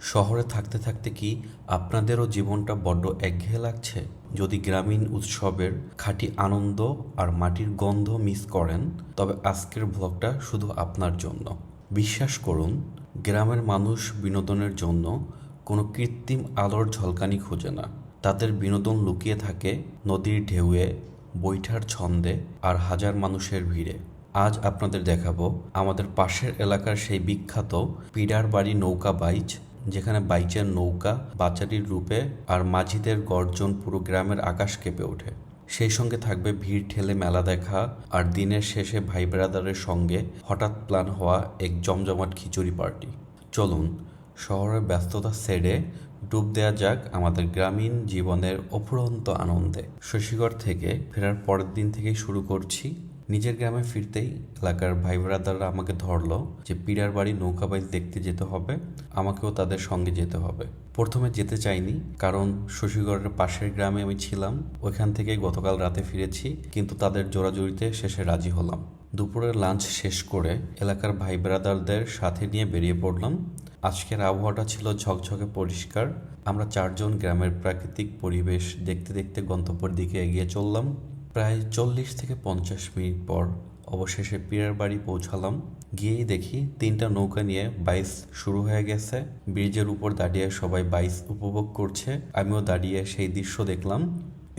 শহরে থাকতে থাকতে কি আপনাদেরও জীবনটা বড্ড একঘেয়ে লাগছে? যদি গ্রামীণ উৎসবের খাঁটি আনন্দ আর মাটির গন্ধ মিস করেন, তবে আজকের ব্লগটা শুধু আপনার জন্য। বিশ্বাস করুন, গ্রামের মানুষ বিনোদনের জন্য কোনো কৃত্রিম আলোর ঝলকানি খোঁজে না। তাদের বিনোদন লুকিয়ে থাকে নদীর ঢেউয়ে, বৈঠার ছন্দে আর হাজার মানুষের ভিড়ে। আজ আপনাদের দেখাবো আমাদের পাশের এলাকার সেই বিখ্যাত পিডার বাড়ি নৌকা বাইচ যেখানে বাইচের নৌকা বাচ্চাটির রূপে আর মাঝিদের গর্জন পুরো গ্রামের আকাশ কেঁপে ওঠে। সেই সঙ্গে থাকবে ভিড় ঠেলে মেলা দেখা আর দিনের শেষে ভাই ব্রাদারের সঙ্গে হঠাৎ প্ল্যান হওয়া এক জমজমাট খিচুড়ি পার্টি। চলুন, শহরের ব্যস্ততা সেরে ডুব দেওয়া যাক আমাদের গ্রামীণ জীবনের অফুরন্ত আনন্দে। শশীগড় থেকে ফেরার পরের দিন থেকেই শুরু করছি নিজের গ্রামে ফিরতেই এলাকার ভাই ব্রাদাররা আমাকে ধরলো যে পিড়ার বাড়ি নৌকা বাইচ দেখতে যেতে হবে, আমাকেও তাদের সঙ্গে যেতে হবে। প্রথমে যেতে চাইনি, কারণ শশীগড়ের পাশের গ্রামে আমি ছিলাম, ওইখান থেকেই গতকাল রাতে ফিরেছি, কিন্তু তাদের জোরাজুরিতে শেষে রাজি হলাম। দুপুরের লাঞ্চ শেষ করে এলাকার ভাই ব্রাদারদের সাথে নিয়ে বেরিয়ে পড়লাম। আজকের আবহাওয়াটা ছিল ঝকঝকে পরিষ্কার, আমরা চারজন গ্রামের প্রাকৃতিক পরিবেশ দেখতে দেখতে গন্তব্যের দিকে এগিয়ে চললাম। প্রায় চল্লিশ থেকে পঞ্চাশ মিনিট পর অবশেষে পীরের বাড়ি পৌঁছালাম। গিয়েই দেখি তিনটা নৌকা নিয়ে বাইস শুরু হয়ে গেছে। ব্রিজের উপর দাঁড়িয়ে সবাই বাইস উপভোগ করছে। আমিও দাঁড়িয়ে সেই দৃশ্য দেখলাম।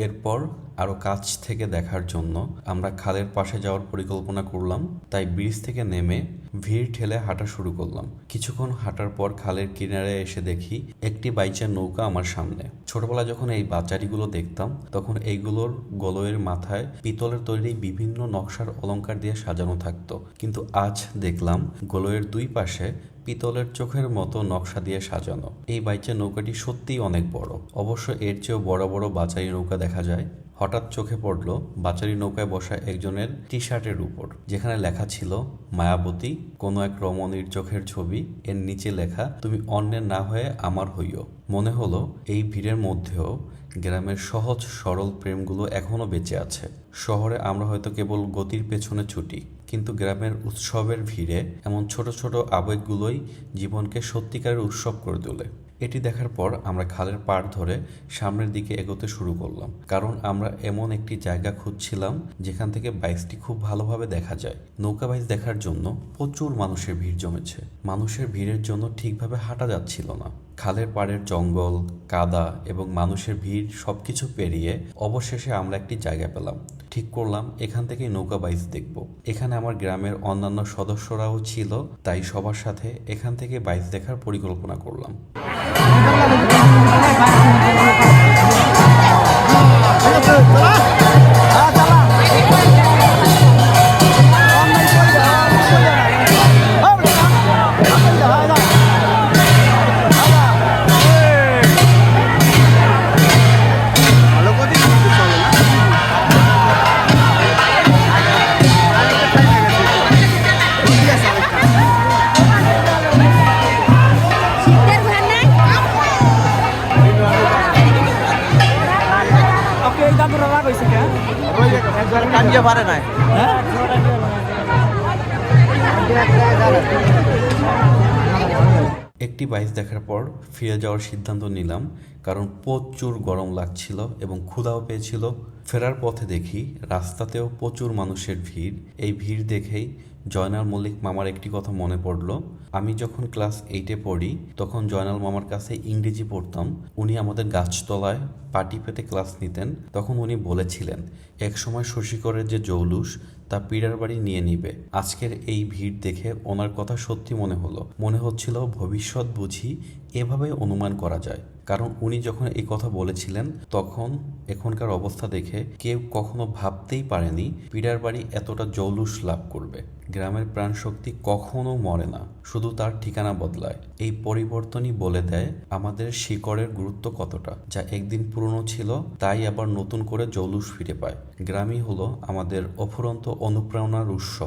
এরপর আরও কাছ থেকে দেখার জন্য আমরা খালের পাশে যাওয়ার পরিকল্পনা করলাম, তাই ব্রিজ থেকে নেমে ভিড় ঠেলে হাঁটা শুরু করলাম। কিছুক্ষণ হাঁটার পর খালের কিনারে এসে দেখি একটি বাইচের নৌকা আমার সামনে। ছোটবেলা যখন এই বাচারিগুলো দেখতাম, তখন এইগুলোর গলয়ের মাথায় পিতলের তৈরি বিভিন্ন নকশার অলঙ্কার দিয়ে সাজানো থাকতো। কিন্তু আজ দেখলাম গলয়ের দুই পাশে পিতলের চোখের মতো নকশা দিয়ে সাজানো। এই বাইচের নৌকাটি সত্যিই অনেক বড়। অবশ্য এর চেয়েও বড় বড় বাচারি নৌকা দেখা যায়। হঠাৎ চোখে পড়ল বাচারি নৌকায় বসা একজনের টি শার্টের উপর, যেখানে লেখা ছিল, মায়াবতী, কোনো এক রমণীর চোখের ছবি, এর নিচে লেখা, তুমি অন্যের না হয়ে আমার হইও। মনে হলো, এই ভিড়ের মধ্যেও গ্রামের সহজ সরল প্রেমগুলো এখনও বেঁচে আছে। শহরে আমরা হয়তো কেবল গতির পেছনে ছুটি। কিন্তু গ্রামের উৎসবের ভিড়ে এমন ছোট ছোট আবেগগুলোই জীবনকে সত্যিকারের উৎসব করে তোলে। এটি দেখার পর আমরা খালের পাড় ধরে সামনের দিকে এগোতে শুরু করলাম। কারণ আমরা এমন একটি জায়গা খুঁজছিলাম যেখান থেকে বাইসটি খুব ভালোভাবে দেখা যায়। নৌকা বাইস দেখার জন্য প্রচুর মানুষের ভিড় জমেছে। মানুষের ভিড়ের জন্য ঠিকভাবে হাঁটা যাচ্ছিল না। খালের পাড়ের জঙ্গল, কাদা এবং মানুষের ভিড় সবকিছু পেরিয়ে অবশেষে আমরা একটি জায়গা পেলাম। ঠিক করলাম, এখান থেকে নৌকা বাইচ দেখব। এখানে আমার গ্রামের অন্যান্য সদস্যরাও ছিল, তাই সবার সাথে এখান থেকে বাইচ দেখার পরিকল্পনা করলাম। রাগ হয়েছে কে একটি বাইচ দেখার পর ফিরে যাওয়ার সিদ্ধান্ত নিলাম কারণ প্রচুর গরম লাগছিল এবং ক্ষুধাও পেয়েছিল। ফেরার পথে দেখি রাস্তাতেও প্রচুর মানুষের ভিড়। এই ভিড় দেখেই জয়নাল মল্লিক মামার একটি কথা মনে পড়ল। আমি যখন ক্লাস এইটে পড়ি, তখন জয়নাল মামার কাছে ইংরেজি পড়তাম। উনি আমাদের গাছতলায় পাটি পেতে ক্লাস নিতেন। তখন উনি বলেছিলেন, একসময় শশীকরের যে জৌলুস, তা পীড়ার বাড়ি নিয়ে নিবে। আজকের এই ভিড় দেখে ওনার কথা সত্যি মনে হলো। মনে হচ্ছিল ভবিষ্যৎ বুঝি এভাবে অনুমান করা যায়। কারণ উনি যখন এই কথা বলেছিলেন, তখন এখনকার অবস্থা দেখে কেউ কখনো ভাবতেই পারেনি পিডার বাড়ি এতটা জৌলুস লাভ করবে। গ্রামের প্রাণশক্তি কখনো মরে না, শুধু তার ঠিকানা বদলায়। এই পরিবর্তনই বলে দেয় আমাদের শিকড়ের গুরুত্ব কতটা, যা একদিন পুরনো ছিল, তাই আবার নতুন করে জৌলুস ফিরে পায়। গ্রামই হলো আমাদের অফুরন্ত অনুপ্রেরণার উৎস।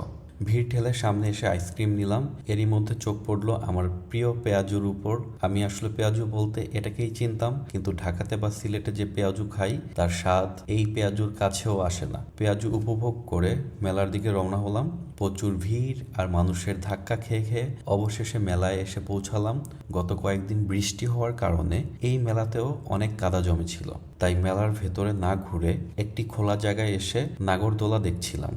ভিড় ঠেলে সামনে এসে আইসক্রিম নিলাম। এরই মধ্যে চোখ পড়ল আমার প্রিয় পেঁয়াজুর উপর। আমি আসলে পেঁয়াজু বলতে এটাকেই চিনতাম, কিন্তু ঢাকাতে বা সিলেটে যে পেঁয়াজু খাই, তার স্বাদ এই পেঁয়াজুর কাছেও আসে না। পেঁয়াজু উপভোগ করে মেলার দিকে রওনা হলাম। প্রচুর ভিড় আর মানুষের ধাক্কা খেয়ে খেয়ে অবশেষে মেলায় এসে পৌঁছালাম। গত কয়েকদিন বৃষ্টি হওয়ার কারণে এই মেলাতেও অনেক কাদা জমেছিল। তাই মেলার ভেতরে না ঘুরে একটি খোলা জায়গায় এসে নাগরদোলা দেখছিলাম।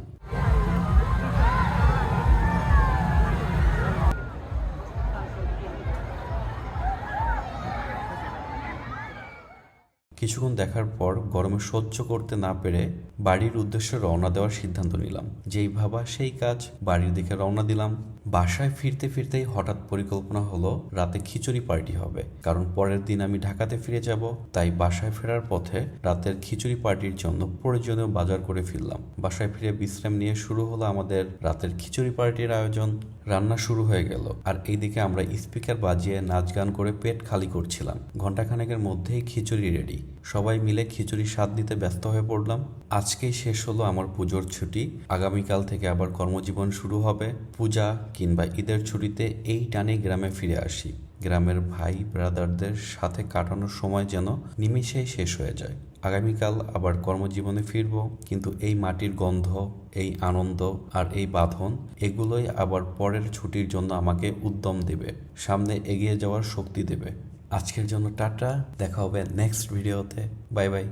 কিছুক্ষণ দেখার পর গরমে সহ্য করতে না পেরে বাড়ির উদ্দেশ্যে রওনা দেওয়ার সিদ্ধান্ত নিলাম। যেই ভাবা সেই কাজ বাড়ির দিকে রওনা দিলাম। বাসায় ফিরতে ফিরতেই হঠাৎ পরিকল্পনা হলো রাতে খিচুড়ি পার্টি হবে। কারণ পরের দিন আমি ঢাকাতে ফিরে যাব, তাই বাসায় ফেরার পথে রাতের খিচুড়ি পার্টির জন্য প্রয়োজনীয় বাজার করে ফিরলাম। বাসায় ফিরে বিশ্রাম নিয়ে শুরু হলো আমাদের রাতের খিচুড়ি পার্টির আয়োজন। রান্না শুরু হয়ে গেল। আর এইদিকে আমরা স্পিকার বাজিয়ে নাচ গান করে পেট খালি করছিলাম। ঘন্টাখানেকের মধ্যেই খিচুড়ি রেডি। সবাই মিলে খিচুড়ি স্বাদ নিতে ব্যস্ত হয়ে পড়লাম। আজকেই শেষ হলো আমার পুজোর ছুটি। আগামীকাল থেকে আবার কর্মজীবন শুরু হবে। পূজা কিংবা ঈদের ছুটিতে এই টানে গ্রামে ফিরে আসি। গ্রামের ভাই ব্রাদারদের সাথে কাটানোর সময় যেন নিমিষেই শেষ হয়ে যায়। আগামীকাল আবার কর্মজীবনে ফিরব, কিন্তু এই মাটির গন্ধ, এই আনন্দ আর এই বাঁধন, এগুলোই আবার পরের ছুটির জন্য আমাকে উদ্যম দেবে, সামনে এগিয়ে যাওয়ার শক্তি দেবে। আজকের জন্য টাটা, দেখা হবে নেক্সট ভিডিওতে বাই বাই।